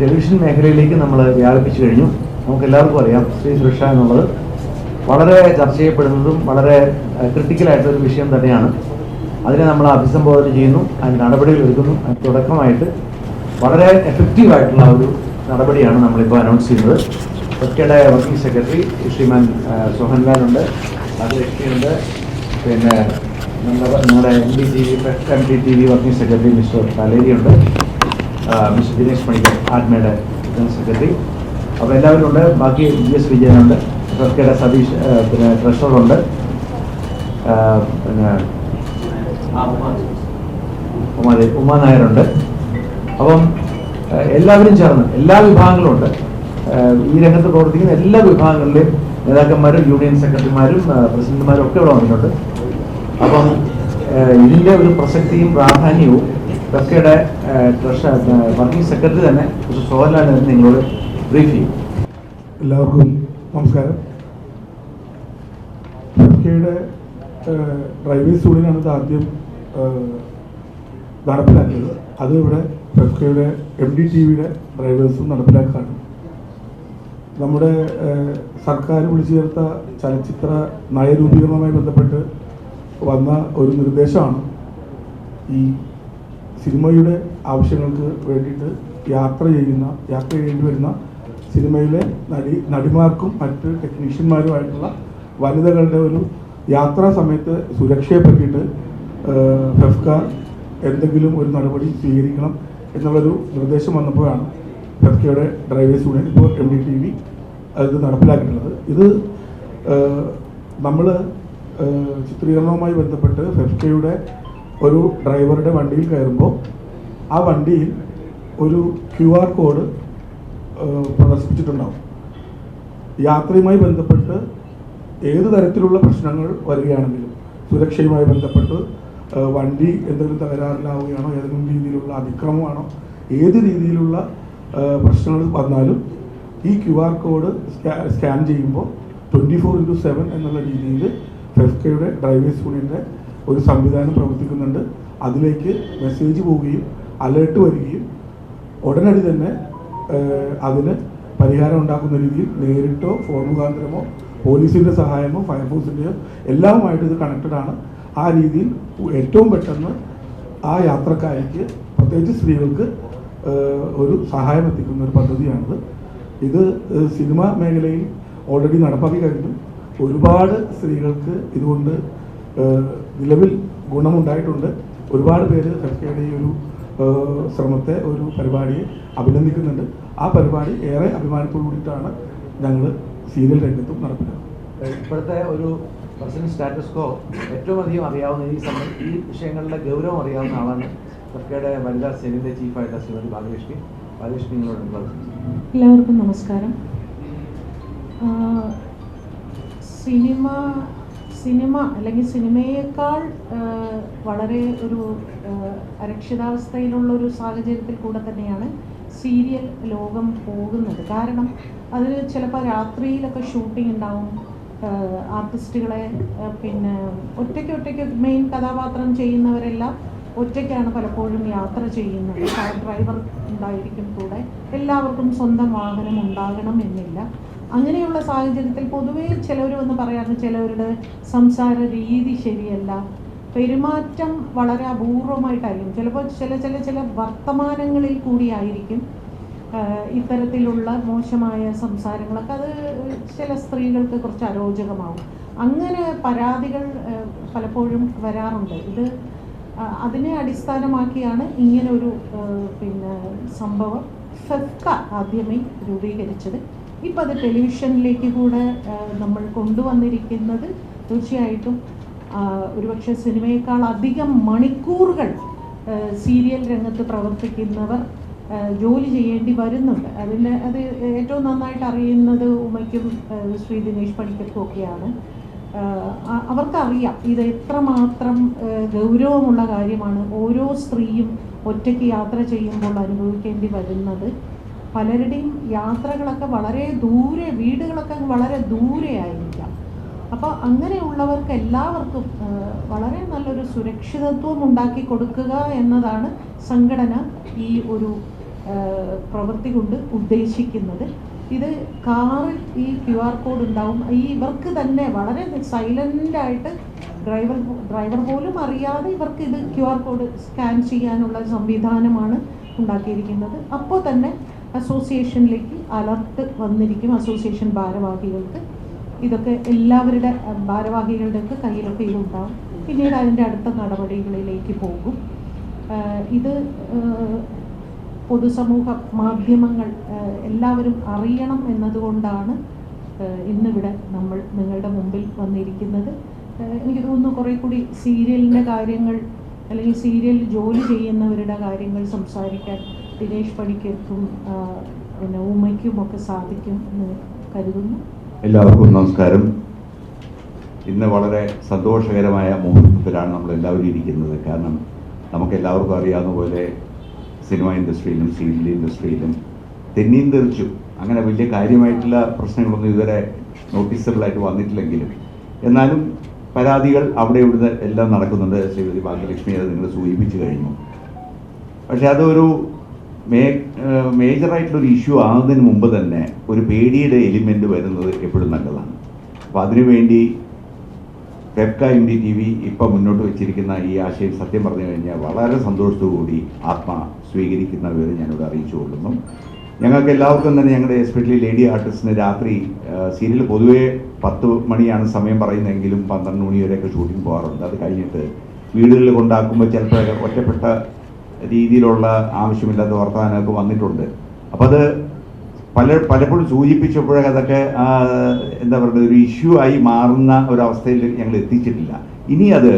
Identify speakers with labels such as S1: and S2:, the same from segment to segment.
S1: Television മേഖലയിലേക്ക് നമ്മൾ വ്യാപിപ്പിച്ചു കഴിഞ്ഞു. നമുക്ക് എല്ലാവർക്കും അറിയാം സ്ത്രീ സുരക്ഷ എന്നുള്ളത് വളരെ ചർച്ച ചെയ്യപ്പെടുന്നതും വളരെ ക്രിട്ടിക്കലായിട്ടുള്ള ഒരു വിഷയം തന്നെയാണ്. അതിനെ നമ്മൾ അഭിസംബോധന ചെയ്യുന്നു അതിന് നടപടികൾ എടുക്കുന്നു അതിന് തുടക്കമായിട്ട് വളരെ എഫക്റ്റീവായിട്ടുള്ള ഒരു നടപടിയാണ് നമ്മളിപ്പോൾ അനൗൺസ് ചെയ്യുന്നത്. ഒറ്റയുടെ വർക്കിംഗ് സെക്രട്ടറി ശ്രീമാൻ ഉണ്ട് രാജലക്ഷ്മിയുണ്ട് പിന്നെ നമ്മുടെ M D T V M D T V working secretary mister തലേരിയുണ്ട് mister Dinesh Panicker ആത്മയുടെ ജനറൽ സെക്രട്ടറി. അപ്പോൾ എല്ലാവരും ഉണ്ട്. ബാക്കി ജി എസ് വിജയനുണ്ട്. ട്രസ്റ്റിയുടെ സതീഷ് പിന്നെ ട്രഷറുണ്ട് പിന്നെ ഉമാ ഉമാ നായരുണ്ട്. അപ്പം എല്ലാവരും ചേർന്ന് എല്ലാ വിഭാഗങ്ങളും ഉണ്ട്. ഈ രംഗത്ത് പ്രവർത്തിക്കുന്ന എല്ലാ വിഭാഗങ്ങളിലെയും നേതാക്കന്മാരും യൂണിയൻ സെക്രട്ടറിമാരും പ്രസിഡന്റുമാരും ഒക്കെ ഇവിടെ വന്നിട്ടുണ്ട്. അപ്പം ഇതിന്റെ ഒരു പ്രസക്തിയും പ്രാധാന്യവും ഫെഫ്കയുടെ ട്രഷർ വർക്കിംഗ് സെക്രട്ടറി തന്നെ മിസ്റ്റർ സോഹൻലാൽ നിങ്ങളോട് ബ്രീഫ് ചെയ്യും.
S2: എല്ലാവർക്കും നമസ്കാരം. ഫെഫ്കയുടെ ഡ്രൈവിംഗ് യൂണിയനാണ് ഇത് ആദ്യം നടപ്പിലാക്കിയത്. അത് ഇവിടെ ഫെഫ്കയുടെ എം ഡി ടി വിയുടെ ഡ്രൈവേഴ്സും നടപ്പിലാക്കാണ് നമ്മുടെ സർക്കാർ വിളിച്ചു ചേർത്ത ചലച്ചിത്ര നയരൂപീകരണവുമായി ബന്ധപ്പെട്ട് വന്ന ഒരു നിർദ്ദേശമാണ് ഈ സിനിമയുടെ ആവശ്യങ്ങൾക്ക് വേണ്ടിയിട്ട് യാത്ര ചെയ്യുന്ന യാത്ര ചെയ്യേണ്ടി വരുന്ന സിനിമയിലെ നടി നടിമാർക്കും മറ്റ് ടെക്നീഷ്യന്മാരുമായിട്ടുള്ള വനിതകളുടെ ഒരു യാത്രാ സമയത്ത് സുരക്ഷയെ പറ്റിയിട്ട് ഫെഫ്ക എന്തെങ്കിലും ഒരു നടപടി സ്വീകരിക്കണം എന്നുള്ളൊരു നിർദ്ദേശം വന്നപ്പോഴാണ് ഫെഫ്കയുടെ ഡ്രൈവേഴ്സ് യൂണിയൻ ഇപ്പോൾ എം ഡി ടി വി അത് നടപ്പിലാക്കിയിട്ടുള്ളത്. ഇത് നമ്മൾ ചിത്രീകരണവുമായി ബന്ധപ്പെട്ട് ഫെഫ്കയുടെ ഒരു ഡ്രൈവറുടെ വണ്ടിയിൽ കയറുമ്പോൾ ആ വണ്ടിയിൽ ഒരു ക്യു ആർ കോഡ് പ്രദർശിപ്പിച്ചിട്ടുണ്ടാവും. യാത്രയുമായി ബന്ധപ്പെട്ട് ഏത് തരത്തിലുള്ള പ്രശ്നങ്ങൾ വരികയാണെങ്കിലും സുരക്ഷയുമായി ബന്ധപ്പെട്ട് വണ്ടി എന്തെങ്കിലും തകരാറിലാവുകയാണോ ഏതെങ്കിലും രീതിയിലുള്ള അതിക്രമമാണോ ഏത് രീതിയിലുള്ള പ്രശ്നങ്ങൾ വന്നാലും ഈ ക്യു ആർ കോഡ് സ്കാൻ ചെയ്യുമ്പോൾ ട്വന്റി ഫോർ ഇന്റു സെവൻ എന്നുള്ള രീതിയിൽ ഫെഫ്കയുടെ ഡ്രൈവേഴ്സ് യൂണിയന്റെ ഒരു സംവിധാനം പ്രവർത്തിക്കുന്നുണ്ട്. അതിലേക്ക് മെസ്സേജ് പോവുകയും അലേർട്ട് വരികയും ഉടനടി തന്നെ അതിന് പരിഹാരം ഉണ്ടാക്കുന്ന രീതിയിൽ നേരിട്ടോ ഫോൺ മുഖാന്തരമോ പോലീസിന്റെ സഹായമോ ഫയർഫോഴ്സിന്റെയോ എല്ലാവുമായിട്ട് ഇത് കണക്റ്റഡ് ആണ്. ആ രീതിയിൽ ഏറ്റവും പെട്ടെന്ന് ആ യാത്രക്കാരിക്ക് പ്രത്യേകിച്ച് സ്ത്രീകൾക്ക് ഒരു സഹായം എത്തിക്കുന്ന ഒരു പദ്ധതിയാണിത്. ഇത് സിനിമ മേഖലയിൽ ഓൾറെഡി നടപ്പാക്കി കഴിഞ്ഞു. ഒരുപാട് സ്ത്രീകൾക്ക് ഇതുകൊണ്ട് നിലവിൽ ഗുണമുണ്ടായിട്ടുണ്ട്. ഒരുപാട് പേര് ഫെഫ്കയുടെ ഈ ഒരു ശ്രമത്തെ ഒരു പരിപാടിയെ അഭിനന്ദിക്കുന്നുണ്ട്. ആ പരിപാടി ഏറെ അഭിമാനത്തോടു കൂടിയിട്ടാണ് ഞങ്ങൾ സീരിയൽ രംഗത്തും നടപ്പിലാക്കുന്നത്.
S1: ഇപ്പോഴത്തെ ഒരു പ്രസിഡന്റ് സ്റ്റാറ്റസ് കോ ഏറ്റവും അധികം അറിയാവുന്ന ഈ സമയം ഈ വിഷയങ്ങളുടെ ഗൗരവം അറിയാവുന്ന ആളാണ് സർക്കാരുടെ വനിതാ സെല്ലിന്റെ ചീഫായിട്ടുള്ള ശ്രീമതി ബാലകൃഷ്ണി ബാലകൃഷ്ണി നിങ്ങളോട്
S3: എല്ലാവർക്കും നമസ്കാരം. ആ, സിനിമ സിനിമ അല്ലെങ്കിൽ സിനിമയേക്കാൾ വളരെ ഒരു അരക്ഷിതാവസ്ഥയിലുള്ള ഒരു സാഹചര്യത്തിൽ കൂടെ തന്നെയാണ് സീരിയൽ ലോകം പോകുന്നത്. കാരണം അതിൽ ചിലപ്പോൾ രാത്രിയിലൊക്കെ ഷൂട്ടിംഗ് ഉണ്ടാവും. ആർട്ടിസ്റ്റുകളെ പിന്നെ ഒറ്റയ്ക്ക് ഒറ്റയ്ക്ക് മെയിൻ കഥാപാത്രം ചെയ്യുന്നവരെല്ലാം ഒറ്റയ്ക്കാണ് പലപ്പോഴും യാത്ര ചെയ്യുന്നത്. ഡ്രൈവർ ഉണ്ടായിരിക്കും കൂടെ. എല്ലാവർക്കും സ്വന്തം വാഹനം ഉണ്ടാകണം എന്നില്ല. അങ്ങനെയുള്ള സാഹചര്യത്തിൽ പൊതുവേ ചിലവർ വന്ന് പറയാറ് ചിലവരുടെ സംസാര രീതി ശരിയല്ല. പെരുമാറ്റം വളരെ അപൂർവമായിട്ടായിരിക്കും. ചിലപ്പോൾ ചില ചില ചില വർത്തമാനങ്ങളിൽ കൂടിയായിരിക്കും ഇത്തരത്തിലുള്ള മോശമായ സംസാരങ്ങളൊക്കെ. അത് ചില സ്ത്രീകൾക്ക് കുറച്ച് അരോചകമാവും. അങ്ങനെ പരാതികൾ പലപ്പോഴും വരാറുണ്ട്. ഇത് അതിനെ അടിസ്ഥാനമാക്കിയാണ് ഇങ്ങനൊരു പിന്നെ സംഭവം ഫെഫ്ക ആദ്യമേ രൂപീകരിച്ചത്. ഇപ്പം അത് ടെലിവിഷനിലേക്ക് കൂടെ നമ്മൾ കൊണ്ടുവന്നിരിക്കുന്നത് തീർച്ചയായിട്ടും ഒരുപക്ഷെ സിനിമയേക്കാൾ അധികം മണിക്കൂറുകൾ സീരിയൽ രംഗത്ത് പ്രവർത്തിക്കുന്നവർ ജോലി ചെയ്യേണ്ടി വരുന്നുണ്ട്. അതിന് അത് ഏറ്റവും നന്നായിട്ട് അറിയുന്നത് ഉമയ്ക്കും ശ്രീ ദിനേശ് പണിക്കർക്കും ഒക്കെയാണ്. അവർക്കറിയാം ഇത് എത്രമാത്രം ഗൗരവമുള്ള കാര്യമാണ് ഓരോ സ്ത്രീയും ഒറ്റയ്ക്ക് യാത്ര ചെയ്യുമ്പോൾ അനുഭവിക്കേണ്ടി വരുന്നത്. പലരുടെയും യാത്രകളൊക്കെ വളരെ ദൂരെ വീടുകളൊക്കെ വളരെ ദൂരെ ആയിരിക്കാം അപ്പോൾ അങ്ങനെയുള്ളവർക്ക് എല്ലാവർക്കും വളരെ നല്ലൊരു സുരക്ഷിതത്വം ഉണ്ടാക്കി കൊടുക്കുക എന്നതാണ് സംഘടന ഈ ഒരു പ്രവൃത്തി കൊണ്ട് ഉദ്ദേശിക്കുന്നത്. ഇത് കാറിൽ ഈ ക്യു ആർ കോഡ് ഉണ്ടാവും. ഈ ഇവർക്ക് തന്നെ വളരെ സൈലന്റ് ആയിട്ട് ഡ്രൈവർ ഡ്രൈവർ പോലും അറിയാതെ ഇവർക്ക് ഇത് ക്യു ആർ കോഡ് സ്കാൻ ചെയ്യാനുള്ള സംവിധാനമാണ് ഉണ്ടാക്കിയിരിക്കുന്നത്. അപ്പോൾ തന്നെ അസോസിയേഷനിലേക്ക് അലർട്ട് വന്നിരിക്കും. അസോസിയേഷൻ ഭാരവാഹികൾക്ക്. ഇതൊക്കെ എല്ലാവരുടെ ഭാരവാഹികളുടെയൊക്കെ കയ്യിലൊക്കെ ഇതുണ്ടാവും. പിന്നീട് അതിന്റെ അടുത്ത നടപടികളിലേക്ക് പോകും. ഇത് പൊതുസമൂഹ മാധ്യമങ്ങൾ എല്ലാവരും അറിയണം എന്നതുകൊണ്ടാണ് ഇന്നിവിടെ നമ്മൾ നിങ്ങളുടെ മുമ്പിൽ വന്നിരിക്കുന്നത്. എനിക്ക് തോന്നുന്നു കുറേ കൂടി സീരിയലിന്റെ കാര്യങ്ങൾ അല്ലെങ്കിൽ സീരിയൽ ജോലി ചെയ്യുന്നവരുടെ കാര്യങ്ങൾ സംസാരിക്കാൻ ദിനേഷ് പണിക്കർക്കും പിന്നെ ഉമ്മയ്ക്കും ഒക്കെ സാധിക്കും എന്ന് കരുതുന്നു.
S4: എല്ലാവർക്കും നമസ്കാരം. ഇന്ന് വളരെ സന്തോഷകരമായ മുഹൂർത്തത്തിലാണ് നമ്മൾ എല്ലാവരും ഇരിക്കുന്നത്. കാരണം നമുക്ക് എല്ലാവർക്കും അറിയാവുന്ന പോലെ സിനിമ ഇൻഡസ്ട്രിയിലും സീരിയൽ ഇൻഡസ്ട്രിയിലും തെന്നിയും തെറിച്ചു. അങ്ങനെ വലിയ കാര്യമായിട്ടുള്ള പ്രശ്നങ്ങളൊന്നും ഇതുവരെ നോട്ടീസബിളായിട്ട് വന്നിട്ടില്ലെങ്കിലും. എന്നാലും പരാതികൾ അവിടെ ഇവിടുന്ന് എല്ലാം നടക്കുന്നുണ്ട്. ശ്രീമതി ഭാഗ്യലക്ഷ്മി അത് നിങ്ങൾ സൂചിപ്പിച്ചു കഴിഞ്ഞു. പക്ഷേ അതൊരു മേ മേജറായിട്ടുള്ളൊരു ഇഷ്യൂ ആകുന്നതിന് മുമ്പ് തന്നെ ഒരു പേടിയുടെ എലിമെന്റ് വരുന്നത് എപ്പോഴും നല്ലതാണ്. അപ്പോൾ അതിനുവേണ്ടി വെബ്ക എം ഡി ടി വി ഇപ്പം മുന്നോട്ട് വെച്ചിരിക്കുന്ന ഈ ആശയം സത്യം പറഞ്ഞു കഴിഞ്ഞാൽ വളരെ സന്തോഷത്തോടുകൂടി ആത്മ സ്വീകരിക്കുന്ന വിവരം ഞാനിവിടെ അറിയിച്ചു കൊള്ളുന്നു. ഞങ്ങൾക്ക് എല്ലാവർക്കും തന്നെ ഞങ്ങളുടെ എസ്പെഷ്യലി ലേഡി ആർട്ടിസ്റ്റിന് രാത്രി സീരിയൽ പൊതുവേ പത്ത് മണിയാണ് സമയം പറയുന്നതെങ്കിലും പന്ത്രണ്ട് മണി വരെയൊക്കെ ഷൂട്ടിംഗ് പോകാറുണ്ട്. അത് കഴിഞ്ഞിട്ട് വീടുകളിൽ കൊണ്ടാക്കുമ്പോൾ ചിലപ്പോൾ ഒറ്റപ്പെട്ട രീതിയിലുള്ള ആവശ്യമില്ലാത്ത വർത്തമാനമൊക്കെ വന്നിട്ടുണ്ട്. അപ്പം അത് പല പലപ്പോഴും സൂചിപ്പിച്ചപ്പോഴൊക്കെ അതൊക്കെ എന്താ പറയുക ഒരു ഇഷ്യൂ ആയി മാറുന്ന ഒരവസ്ഥയിൽ ഞങ്ങൾ എത്തിച്ചിട്ടില്ല. ഇനി അത്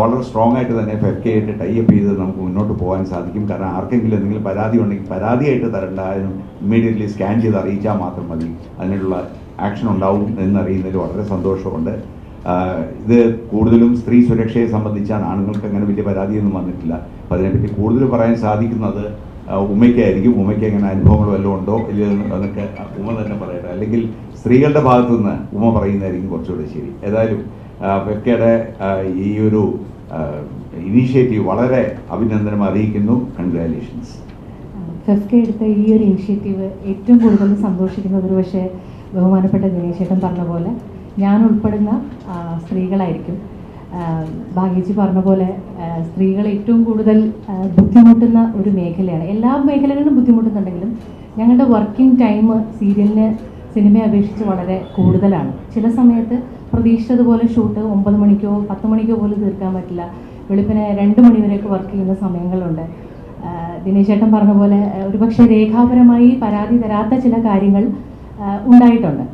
S4: വളരെ സ്ട്രോങ് ആയിട്ട് തന്നെ എഫ് കെ ആയിട്ട് ടൈപ്പ് ചെയ്ത് നമുക്ക് മുന്നോട്ട് പോകാൻ സാധിക്കും. കാരണം ആർക്കെങ്കിലും എന്തെങ്കിലും പരാതി ഉണ്ടെങ്കിൽ പരാതിയായിട്ട് തരണ്ട ഇമ്മീഡിയറ്റ്ലി സ്കാൻ ചെയ്ത് അറിയിച്ചാൽ മാത്രം മതി. അതിനുള്ള ആക്ഷൻ ഉണ്ടാവും എന്നറിയുന്നതിൽ വളരെ സന്തോഷമുണ്ട്. ഇത് കൂടുതലും സ്ത്രീ സുരക്ഷയെ സംബന്ധിച്ചാണ്. ആണുങ്ങൾക്ക് അങ്ങനെ വലിയ പരാതിയൊന്നും വന്നിട്ടില്ല. അപ്പം അതിനെപ്പറ്റി കൂടുതൽ പറയാൻ സാധിക്കുന്നത് ഉമ്മയ്ക്കായിരിക്കും. ഉമ്മയ്ക്ക് എങ്ങനെ അനുഭവങ്ങൾ വല്ലതും ഉണ്ടോ? ഇല്ലെന്ന് അതൊക്കെ ഉമ്മ തന്നെ പറയട്ടെ. അല്ലെങ്കിൽ സ്ത്രീകളുടെ ഭാഗത്തു നിന്ന് ഉമ്മ പറയുന്നതായിരിക്കും കുറച്ചുകൂടെ ശരി. ഏതായാലും വെക്കയുടെ ഈ ഒരു ഇനീഷ്യേറ്റീവ് വളരെ അഭിനന്ദനം അറിയിക്കുന്നു. കൺഗ്രാലേഷൻസ്
S5: ഫെഫ്ക എടുത്ത ഈ ഒരു ഇനിഷ്യേറ്റീവ് ഏറ്റവും കൂടുതൽ സന്തോഷിക്കുന്നത് ഒരു പക്ഷേ ബഹുമാനപ്പെട്ട ദിനേശേട്ടൻ പറഞ്ഞ പോലെ ഞാൻ ഉൾപ്പെടുന്ന സ്ത്രീകളായിരിക്കും. ഭാഗ്യജി പറഞ്ഞ പോലെ സ്ത്രീകൾ ഏറ്റവും കൂടുതൽ ബുദ്ധിമുട്ടുന്ന ഒരു മേഖലയാണ്. എല്ലാ മേഖലകളിലും ബുദ്ധിമുട്ടുന്നുണ്ടെങ്കിലും ഞങ്ങളുടെ വർക്കിംഗ് ടൈം സീരിയലിന് സിനിമയെ അപേക്ഷിച്ച് വളരെ കൂടുതലാണ്. ചില സമയത്ത് പ്രതീക്ഷിച്ചതുപോലെ ഷൂട്ട് ഒമ്പത് മണിക്കോ പത്ത് മണിക്കോ പോലും തീർക്കാൻ പറ്റില്ല. വെളുപ്പിനെ രണ്ട് മണിവരെയൊക്കെ വർക്ക് ചെയ്യുന്ന സമയങ്ങളുണ്ട്. ദിനേശേട്ടൻ പറഞ്ഞ പോലെ ഒരുപക്ഷെ രേഖാപരമായി പരാതി തരാത്ത ചില കാര്യങ്ങൾ ഉണ്ടായിട്ടുണ്ട്.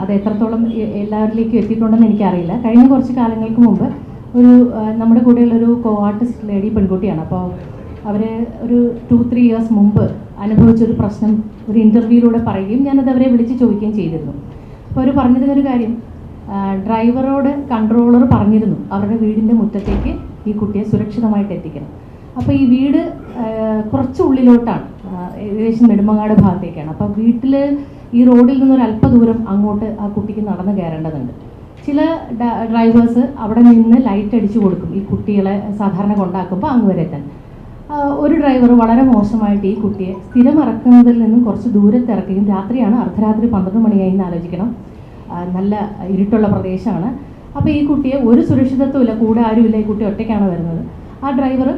S5: അത് എത്രത്തോളം എല്ലാവരിലേക്കും എത്തിയിട്ടുണ്ടെന്ന് എനിക്കറിയില്ല. കഴിഞ്ഞ കുറച്ച് കാലങ്ങൾക്ക് മുമ്പ് ഒരു നമ്മുടെ കൂടെയുള്ളൊരു കോ ആർട്ടിസ്റ്റ് ലേഡി പെൺകുട്ടിയാണ്. അപ്പോൾ അവർ ഒരു ടു ത്രീ ഇയേഴ്സ് മുമ്പ് അനുഭവിച്ചൊരു പ്രശ്നം ഒരു ഇന്റർവ്യൂയിലൂടെ പറയുകയും ഞാനത് അവരെ വിളിച്ച് ചോദിക്കുകയും ചെയ്തിരുന്നു. അപ്പോൾ അവർ പറഞ്ഞിരുന്നൊരു കാര്യം ഡ്രൈവറോട് കൺട്രോളർ പറഞ്ഞിരുന്നു അവരുടെ വീടിന്റെ മുറ്റത്തേക്ക് ഈ കുട്ടിയെ സുരക്ഷിതമായിട്ട് എത്തിക്കണം. അപ്പോൾ ഈ വീട് കുറച്ച് ഉള്ളിലോട്ടാണ്. ഏകദേശം നെടുമങ്ങാട് ഭാഗത്തേക്കാണ്. അപ്പോൾ വീട്ടിൽ ഈ റോഡിൽ അല്പ ദൂരം അങ്ങോട്ട് ആ കുട്ടിക്ക് നടന്നു കയറേണ്ടതുണ്ട്. ചില ഡ്രൈവേഴ്സ് അവിടെ നിന്ന് ലൈറ്റ് അടിച്ചു കൊടുക്കും ഈ കുട്ടികളെ സാധാരണ കൊണ്ടാക്കുമ്പോൾ അങ്ങ് വരെ എത്താൻ ഒരു ഡ്രൈവർ വളരെ മോശമായിട്ട് ഈ കുട്ടിയെ സ്ഥിരം ഇറക്കുന്നതിൽ നിന്നും കുറച്ച് ദൂരത്ത് ഇറക്കുകയും രാത്രിയാണ് അർദ്ധരാത്രി പന്ത്രണ്ട് മണിയായി എന്ന് ആലോചിക്കണം. നല്ല ഇരുട്ടുള്ള പ്രദേശമാണ്. അപ്പോൾ ഈ കുട്ടിയെ ഒരു സുരക്ഷിതത്വമില്ല കൂടെ ആരുമില്ല ഈ കുട്ടി ഒറ്റയ്ക്കാണ് വരുന്നത്? ആ ഡ്രൈവർ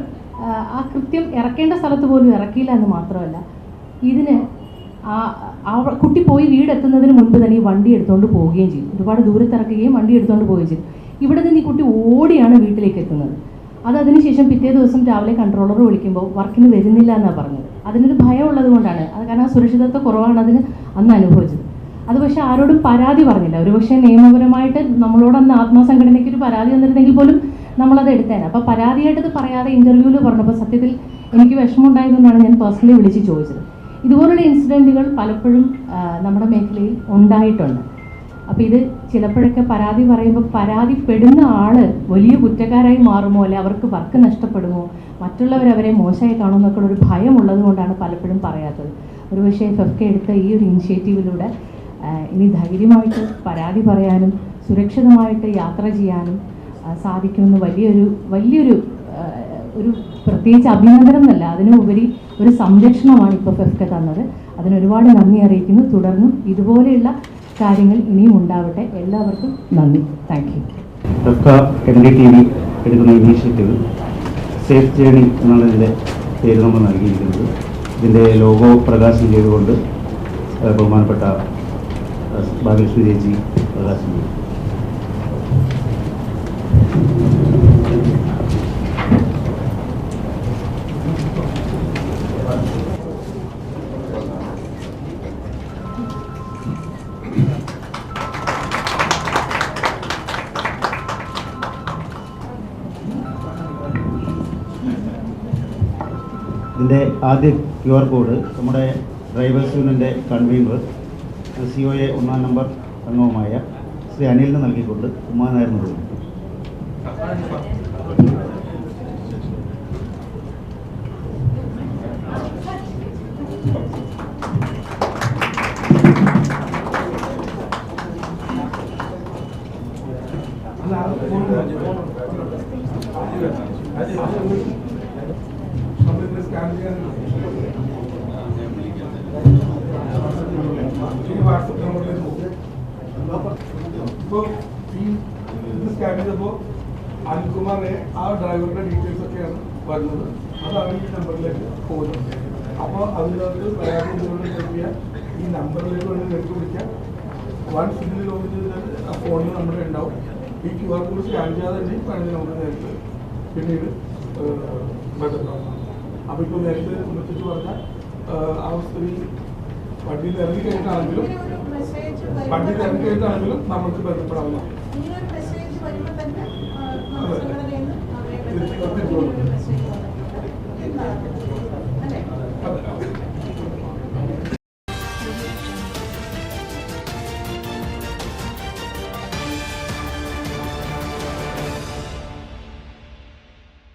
S5: ആ കൃത്യം ഇറക്കേണ്ട സ്ഥലത്ത് പോലും ഇറക്കിയില്ല എന്ന് മാത്രമല്ല ഇതിന് ആ കുട്ടി പോയി വീടെത്തുന്നതിന് മുൻപ് തന്നെ ഈ വണ്ടി എടുത്തുകൊണ്ട് പോവുകയും ചെയ്തു. ഒരുപാട് ദൂരെ ഇറക്കുകയും വണ്ടി എടുത്തുകൊണ്ട് പോവുകയും ചെയ്തു. ഇവിടെ നിന്ന് ഈ കുട്ടി ഓടിയാണ് വീട്ടിലേക്ക് എത്തുന്നത്. അത് അതിനുശേഷം പിറ്റേ ദിവസം രാവിലെ കൺട്രോളർ വിളിക്കുമ്പോൾ വർക്കിന് വരുന്നില്ല എന്നാണ് പറഞ്ഞത്. അതിനൊരു ഭയം ഉള്ളത് കൊണ്ടാണ്. അത് കാരണം സുരക്ഷിതത്വ കുറവാണ് അതിന് അന്ന് അനുഭവിച്ചത്. അത് പക്ഷേ ആരോടും പരാതി പറഞ്ഞില്ല. ഒരു പക്ഷേ നിയമപരമായിട്ട് നമ്മളോട് അന്ന് ആത്മസംഘടനയ്ക്ക് ഒരു പരാതി തന്നിരുന്നെങ്കിൽ പോലും നമ്മളത് എടുത്തേനെ. അപ്പോൾ പരാതിയായിട്ട് പറയാതെ ഇന്റർവ്യൂവിൽ പറഞ്ഞപ്പോൾ സത്യത്തിൽ എനിക്ക് വിഷമമുണ്ടായതുകൊണ്ടാണ് ഞാൻ പേഴ്സണലി വിളിച്ച് ചോദിച്ചത്. ഇതുപോലുള്ള ഇൻസിഡന്റുകൾ പലപ്പോഴും നമ്മുടെ മേഖലയിൽ ഉണ്ടായിട്ടുണ്ട്. അപ്പോൾ ഇത് ചിലപ്പോഴൊക്കെ പരാതി പറയുമ്പോൾ പരാതിപ്പെടുന്ന ആൾ വലിയ കുറ്റക്കാരായി മാറുമോ? അല്ലെ അവർക്ക് വർക്ക് നഷ്ടപ്പെടുമോ? മറ്റുള്ളവർ അവരെ മോശമായി കാണുമെന്നൊക്കെ ഒരു ഭയം ഉള്ളത് കൊണ്ടാണ് പലപ്പോഴും പറയാത്തത്. ഒരു പക്ഷേ ഫെഫ്ക എടുത്ത ഈ ഒരു ഇനിഷ്യേറ്റീവിലൂടെ ഇനി ധൈര്യമായിട്ട് പരാതി പറയാനും സുരക്ഷിതമായിട്ട് യാത്ര ചെയ്യാനും സാധിക്കുമെന്ന് വലിയൊരു വലിയൊരു ഒരു പ്രത്യേകിച്ച് അഭിനന്ദനം എന്നല്ല അതിനുപരി ഒരു സംരക്ഷണമാണ് ഇപ്പോൾ ഫെഫ്ക തന്നത്. അതിന് ഒരുപാട് നന്ദി അറിയിക്കുന്നു. തുടർന്നും ഇതുപോലെയുള്ള കാര്യങ്ങൾ ഇനിയും ഉണ്ടാവട്ടെ. എല്ലാവർക്കും നന്ദി. താങ്ക് യു
S6: എടുക്കുന്ന ഇനീഷ്യേറ്റീവ് സേഫ് ജേണി എന്നുള്ളതിന്റെ പേര് നമ്മൾ നൽകിയിരിക്കുന്നത്. ഇതിന്റെ ലോഗോ പ്രകാശനം ചെയ്തുകൊണ്ട് ബഹുമാനപ്പെട്ട ഭാഗ്യശ്രീ ചേച്ചി പ്രകാശനം ചെയ്തു. ഇതിന്റെ ആദ്യ ക്യു ആർ കോഡ് നമ്മുടെ ഡ്രൈവേഴ്സ് യൂണിയന്റെ കൺവീനർ സി ഒ എ ഒന്നാം നമ്പർ അംഗവുമായ ശ്രീ അനിലിന് നൽകിക്കൊണ്ട് ഉമ്മാനായർ നിർവഹിക്കും
S2: നമ്മളിത് സ്കാൻ ചെയ്യാൻ ഈ വാട്സപ്പ് നമ്പറിലേക്ക് പോകും ഇപ്പോൾ ഈ ഇത് സ്കാൻ ചെയ്തപ്പോൾ അനിൽകുമാറിനെ ആ ഡ്രൈവറുടെ ഡീറ്റെയിൽസ് ഒക്കെയാണ് വരുന്നത്. അത് അവർ ഈ നമ്പറിലേക്ക് പോകുന്നത് അപ്പോൾ അതിനകത്ത് പരാതി ചെയ്യാൻ ഈ നമ്പറിലേക്ക് വന്ന് നേരിട്ട് വിളിക്കാം. വൺസ് ഇതിൽ ലോഗിൻ ചെയ്താൽ ആ ഫോണിൽ നമ്മുടെ ഉണ്ടാവും. ഈ ക്യു ആർ കോഡ് സ്കാൻ ചെയ്യാതെ തന്നെ പഴയ നമുക്ക് നേരത്ത് പിന്നീട് ബന്ധപ്പെടാം അപ്പോൾ ഇപ്പോൾ നേരത്തെ സംബന്ധിച്ച് പറഞ്ഞാൽ ആ സ്ത്രീ വണ്ടിയിൽ ഇറങ്ങി കഴിഞ്ഞിട്ടാണെങ്കിലും വണ്ടിയിൽ ഇറങ്ങി കഴിഞ്ഞിട്ടാണെങ്കിലും നമ്മൾക്ക് ബന്ധപ്പെടാവുന്ന Thank you.